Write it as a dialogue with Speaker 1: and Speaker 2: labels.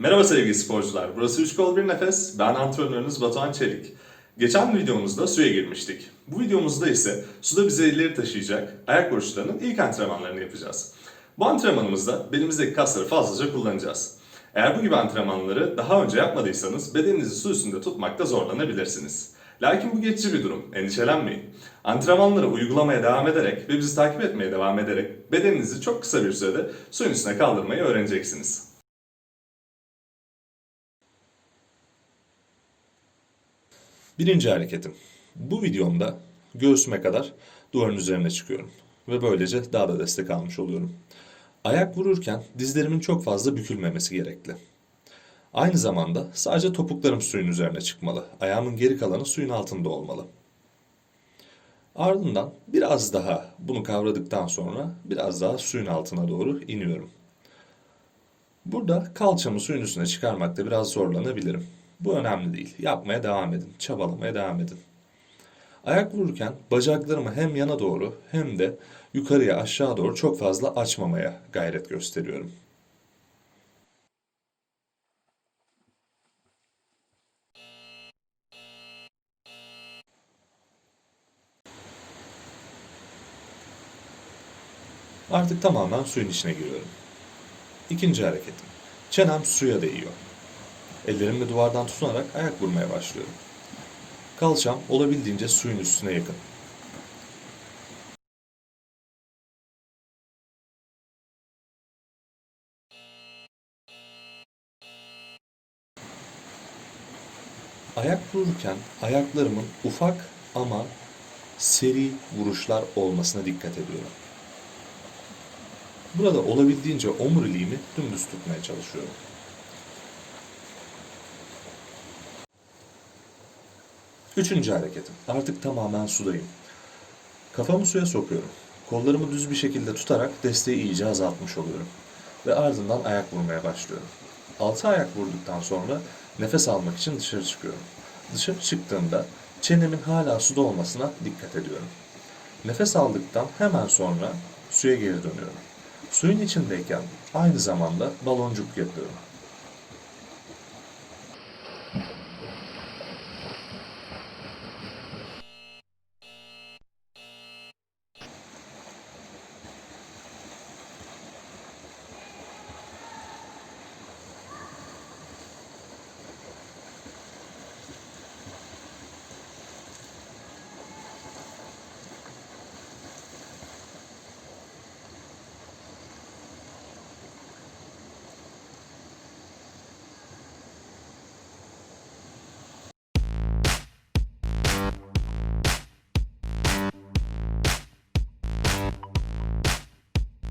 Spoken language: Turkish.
Speaker 1: Merhaba sevgili sporcular. Burası 3 kol 1 nefes. Ben antrenörünüz Batuhan Çelik. Geçen videomuzda suya girmiştik. Bu videomuzda ise suda bizi ileri taşıyacak ayak vuruşlarının ilk antrenmanlarını yapacağız. Bu antrenmanımızda belimizdeki kasları fazlaca kullanacağız. Eğer bu gibi antrenmanları daha önce yapmadıysanız bedeninizi su üstünde tutmakta zorlanabilirsiniz. Lakin bu geçici bir durum. Endişelenmeyin. Antrenmanları uygulamaya devam ederek ve bizi takip etmeye devam ederek bedeninizi çok kısa bir sürede suyun üstüne kaldırmayı öğreneceksiniz. Birinci hareketim. Bu videomda göğsüme kadar duvarın üzerine çıkıyorum. Ve böylece daha da destek almış oluyorum. Ayak vururken dizlerimin çok fazla bükülmemesi gerekli. Aynı zamanda sadece topuklarım suyun üzerine çıkmalı. Ayağımın geri kalanı suyun altında olmalı. Ardından biraz daha bunu kavradıktan sonra biraz daha suyun altına doğru iniyorum. Burada kalçamı suyun üstüne çıkarmakta biraz zorlanabilirim. Bu önemli değil. Yapmaya devam edin. Çabalamaya devam edin. Ayak vururken bacaklarımı hem yana doğru hem de yukarıya aşağı doğru çok fazla açmamaya gayret gösteriyorum. Artık tamamen suyun içine giriyorum. İkinci hareketim. Çenem suya değiyor. Ellerimle duvardan tutunarak ayak vurmaya başlıyorum. Kalçam olabildiğince suyun üstüne yakın. Ayak vururken ayaklarımın ufak ama seri vuruşlar olmasına dikkat ediyorum. Burada olabildiğince omuriliğimi dümdüz tutmaya çalışıyorum. Üçüncü hareketim. Artık tamamen sudayım. Kafamı suya sokuyorum. Kollarımı düz bir şekilde tutarak desteği iyice azaltmış oluyorum. Ve ardından ayak vurmaya başlıyorum. Altı ayak vurduktan sonra nefes almak için dışarı çıkıyorum. Dışarı çıktığımda çenemin hala suda olmasına dikkat ediyorum. Nefes aldıktan hemen sonra suya geri dönüyorum. Suyun içindeyken aynı zamanda baloncuk yapıyorum.